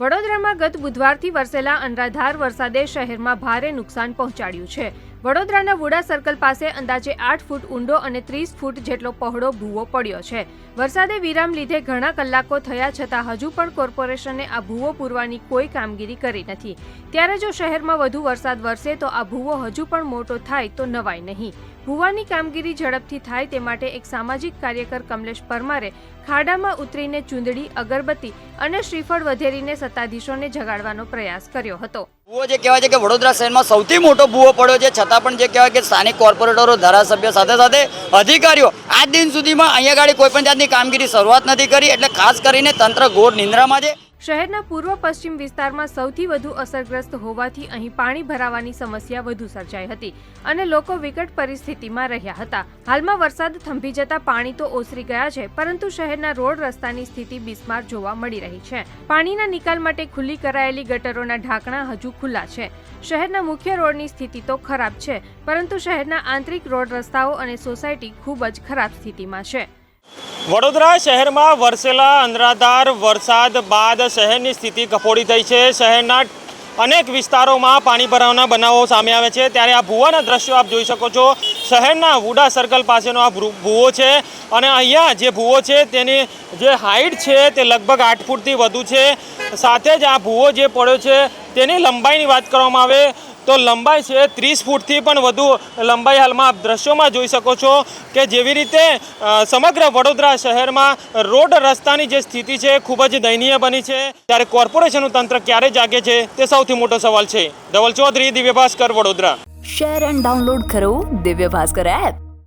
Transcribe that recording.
વડોદરામાં ગત બુધવારથી વરસેલા અનરાધાર વરસાદે શહેરમાં ભારે નુકસાન પહોંચાડ્યું છે. વડોદરાના વુડા સર્કલ પાસે અંદાજે આઠ ફૂટ ઊંડો અને ત્રીસ ફૂટ જેટલો પહોળો ભૂવો પડ્યો છે. વરસાદે વિરામ લીધે ઘણા કલાકો થયા છતાં હજુ પણ કોર્પોરેશને આ ભૂવો પૂરવાની કોઈ કામગીરી કરી નથી. ત્યારે જો શહેરમાં વધુ વરસાદ વરસે તો આ ભૂવો હજુ પણ મોટો થાય તો નવાય નહીં. ભૂવાની કામગીરી ઝડપથી થાય તે માટે એક સામાજિક કાર્યકર કમલેશ પરમારે ખાડામાં ઉતરીને ચૂંદડી, અગરબત્તી અને શ્રીફળ વધેરીને સત્તાધીશોને જગાડવાનો પ્રયાસ કર્યો હતો. ભૂવો જે કહેવાય છે કે વડોદરા શહેરમાં સૌથી મોટો ભૂવો પડ્યો છે, છતાં પણ જે કહેવાય કે સ્થાનિક કોર્પોરેટરો, ધારાસભ્ય સાથે સાથે અધિકારીઓ આજ દિન સુધીમાં અહીંયા આગળ કોઈ પણ જાતની કામગીરી શરૂઆત નથી કરી, એટલે ખાસ કરીને તંત્ર ઘોર નિંદ્રામાં છે. શહેરના પૂર્વ પશ્ચિમ વિસ્તારમાં સૌથી વધુ અસરગ્રસ્ત હોવાથી અહીં પાણી ભરાવાની સમસ્યા વધુ સર્જાઈ હતી અને લોકો વિકટ પરિસ્થિતિમાં રહ્યા હતા. હાલમાં વરસાદ થંભી જતા પાણી તો ઓસરી ગયા છે, પરંતુ શહેરના રોડ રસ્તાની સ્થિતિ બિસ્માર જોવા મળી રહી છે. પાણીના નિકાલ માટે ખુલ્લી કરાયેલી ગટરોના ઢાંકણા હજુ ખુલ્લા છે. શહેરના મુખ્ય રોડની સ્થિતિ તો ખરાબ છે, પરંતુ શહેરના આંતરિક રોડ રસ્તાઓ અને સોસાયટી ખૂબ જ ખરાબ સ્થિતિમાં છે. વડોદરા શહેરમાં વરસેલા અનરાધાર વરસાદ બાદ શહેરની સ્થિતિ કફોડી થઈ છે. શહેરના અનેક વિસ્તારોમાં પાણી ભરાવાના બનાવો સામે આવે છે. ત્યારે આ ભૂવાના દ્રશ્યો આપ જોઈ શકો છો. શહેરના વુડા સર્કલ પાસેનો આ ભૂવો છે અને અહીંયા જે ભૂવો છે તેની જે હાઇટ છે તે લગભગ આઠ ફૂટથી વધુ છે. સાથે જ આ ભૂવો જે પડ્યો છે તેની લંબાઈની વાત કરવામાં આવે તો લંબાઈ છે ત્રીસ ફૂટથી પણ વધુ લંબાઈ હાલમાં આપ દ્રશ્યોમાં જોઈ શકો છો કે જેવી રીતે સમગ્ર વડોદરા શહેરમાં રોડ રસ્તાની જે સ્થિતિ છે ખૂબ જ દયનીય બની છે. ત્યારે કોર્પોરેશનનું તંત્ર ક્યારે જાગે છે તે સૌથી મોટો સવાલ છે. Dhaval Chaudhari Divya Bhaskar Vadodara. Share and download કરો દિવ્ય ભાસ્કર એપ.